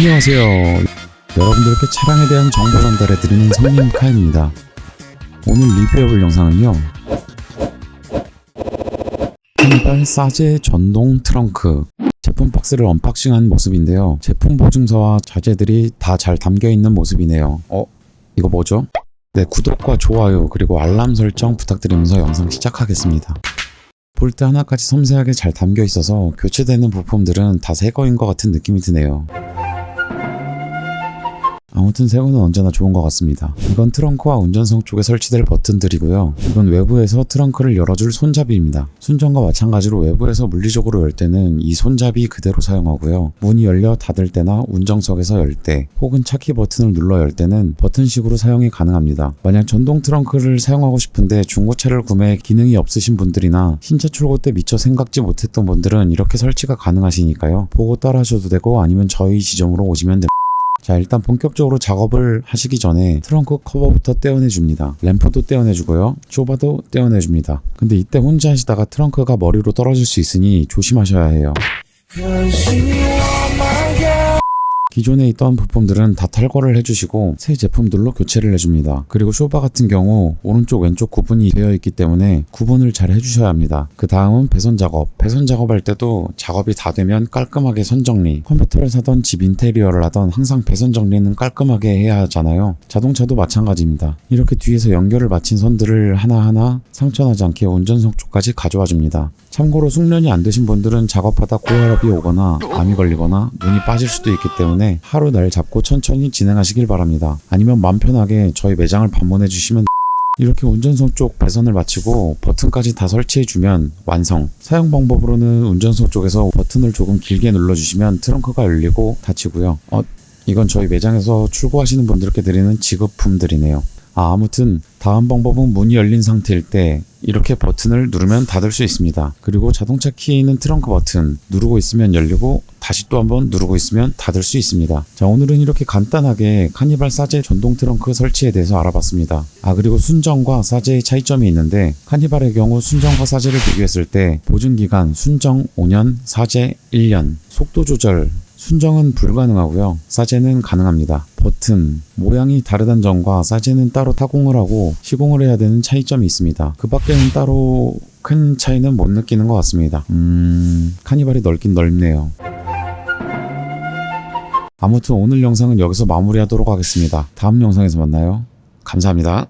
안녕하세요. 여러분들께 차량에 대한 정보 전달해 드리는 손님 카입니다. 오늘 리뷰해볼 영상은요. 한발 싸제 전동 트렁크 제품 박스를 언박싱한 모습인데요. 제품 보증서와 자재들이 다 잘 담겨 있는 모습이네요. 어? 이거 뭐죠? 네, 구독과 좋아요 그리고 알람 설정 부탁드리면서 영상 시작하겠습니다. 볼때 하나까지 섬세하게 잘 담겨 있어서 교체되는 부품들은 다 새 거인 것 같은 느낌이 드네요. 아무튼 새 거는 언제나 좋은 것 같습니다. 이건 트렁크와 운전석 쪽에 설치될 버튼들이고요. 이건 외부에서 트렁크를 열어줄 손잡이입니다. 순정과 마찬가지로 외부에서 물리적으로 열 때는 이 손잡이 그대로 사용하고요. 문이 열려 닫을 때나 운전석에서 열 때, 혹은 차키 버튼을 눌러 열 때는 버튼식으로 사용이 가능합니다. 만약 전동 트렁크를 사용하고 싶은데 중고차를 구매해 기능이 없으신 분들이나 신차 출고 때 미처 생각지 못했던 분들은 이렇게 설치가 가능하시니까요. 보고 따라 하셔도 되고 아니면 저희 지점으로 오시면 됩니다. 자 일단 본격적으로 작업을 하시기 전에 트렁크 커버부터 떼어내 줍니다. 램프도 떼어내 주고요. 쇼바도 떼어내 줍니다. 근데 이때 혼자 하시다가 트렁크가 머리로 떨어질 수 있으니 조심하셔야 해요 기존에 있던 부품들은 다 탈거를 해주시고 새 제품들로 교체를 해줍니다. 그리고 쇼바 같은 경우 오른쪽 왼쪽 구분이 되어 있기 때문에 구분을 잘 해주셔야 합니다. 그 다음은 배선 작업. 배선 작업할 때도 작업이 다 되면 깔끔하게 선 정리. 컴퓨터를 사던 집 인테리어를 하던 항상 배선 정리는 깔끔하게 해야 하잖아요. 자동차도 마찬가지입니다. 이렇게 뒤에서 연결을 마친 선들을 하나하나 상처나지 않게 운전석 쪽까지 가져와 줍니다. 참고로 숙련이 안 되신 분들은 작업하다 고혈압이 오거나 암이 걸리거나 눈이 빠질 수도 있기 때문에 하루 날 잡고 천천히 진행하시길 바랍니다. 아니면 맘 편하게 저희 매장을 방문해 주시면 이렇게 운전석 쪽 배선을 마치고 버튼까지 다 설치해 주면 완성. 사용 방법으로는 운전석 쪽에서 버튼을 조금 길게 눌러 주시면 트렁크가 열리고 닫히고요. 어, 이건 저희 매장에서 출고하시는 분들께 드리는 지급품들이네요. 아, 아무튼 다음 방법은 문이 열린 상태일 때 이렇게 버튼을 누르면 닫을 수 있습니다. 그리고 자동차 키는 트렁크 버튼 누르고 있으면 열리고 다시 또 한번 누르고 있으면 닫을 수 있습니다. 자, 오늘은 이렇게 간단하게 카니발 사제 전동 트렁크 설치에 대해서 알아봤습니다. 아, 그리고 순정과 사제의 차이점이 있는데 카니발의 경우 순정과 사제를 비교했을 때 보증 기간 순정 5년, 사제 1년, 속도 조절 순정은 불가능하고요. 사제는 가능합니다. 버튼, 모양이 다르다는 점과 사제는 따로 타공을 하고 시공을 해야 되는 차이점이 있습니다. 그 밖에는 따로 큰 차이는 못 느끼는 것 같습니다. 음, 카니발이 넓긴 넓네요. 아무튼 오늘 영상은 여기서 마무리하도록 하겠습니다. 다음 영상에서 만나요. 감사합니다.